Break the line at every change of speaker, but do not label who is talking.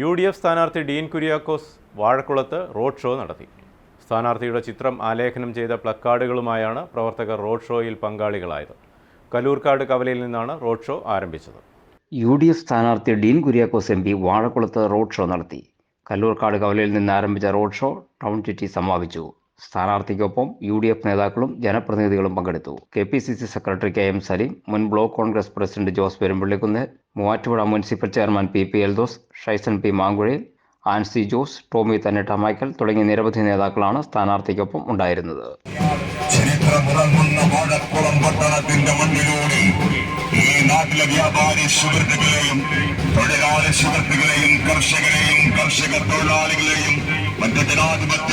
U D F സ്ഥാനാർത്ഥി ഡീൻ കുര്യാക്കോസ് വാഴക്കുളത്ത് road show നടത്തി. സ്ഥാനാർത്ഥിയുടെ ചിത്രം ആലേഖനം ചെയ്ത പ്ലക്കാർഡുകളുമായാണ് പ്രവർത്തകർ റോഡ് ഷോയിൽ പങ്കാളികളായത്. കലൂർക്കാട് കവലയിൽ നിന്നാണ് റോഡ് ഷോ ആരംഭിച്ചത്.
യു ഡി എഫ് സ്ഥാനാർത്ഥി ഡീൻ കുര്യാക്കോസ് എം പി വാഴക്കുളത്ത് റോഡ് ഷോ നടത്തി. കല്ലൂർക്കാട് കവലയിൽ നിന്ന് ആരംഭിച്ച റോഡ് ഷോ ടൗൺ ചുറ്റി സമാപിച്ചു. സ്ഥാനാർത്ഥിക്കൊപ്പം യു ഡി എഫ് നേതാക്കളും ജനപ്രതിനിധികളും പങ്കെടുത്തു. K P C C secretary K M Salim മുൻ block Congress president Jose Perumpallikunnu Muvattupuzha municipal chairman P P Eldhose Shaison P Mankuzhayil Ancy Jose Tomy തന്നിട്ട Michael തുടങ്ങിയ നിരവധി നേതാക്കളാണ് സ്ഥാനാർത്ഥിക്കൊപ്പം ഉണ്ടായിരുന്നത്.
ചരിത്രമുറങ്ങുന്ന വാഴക്കുളം ഈ നാട്ടിലെ വ്യാപാരി സുഹൃത്തുക്കളെയും തൊഴിലാളി സുഹൃത്തുക്കളെയും കർഷകരെയും കർഷക തൊഴിലാളികളെയും മറ്റ് ജനാധിപത്യ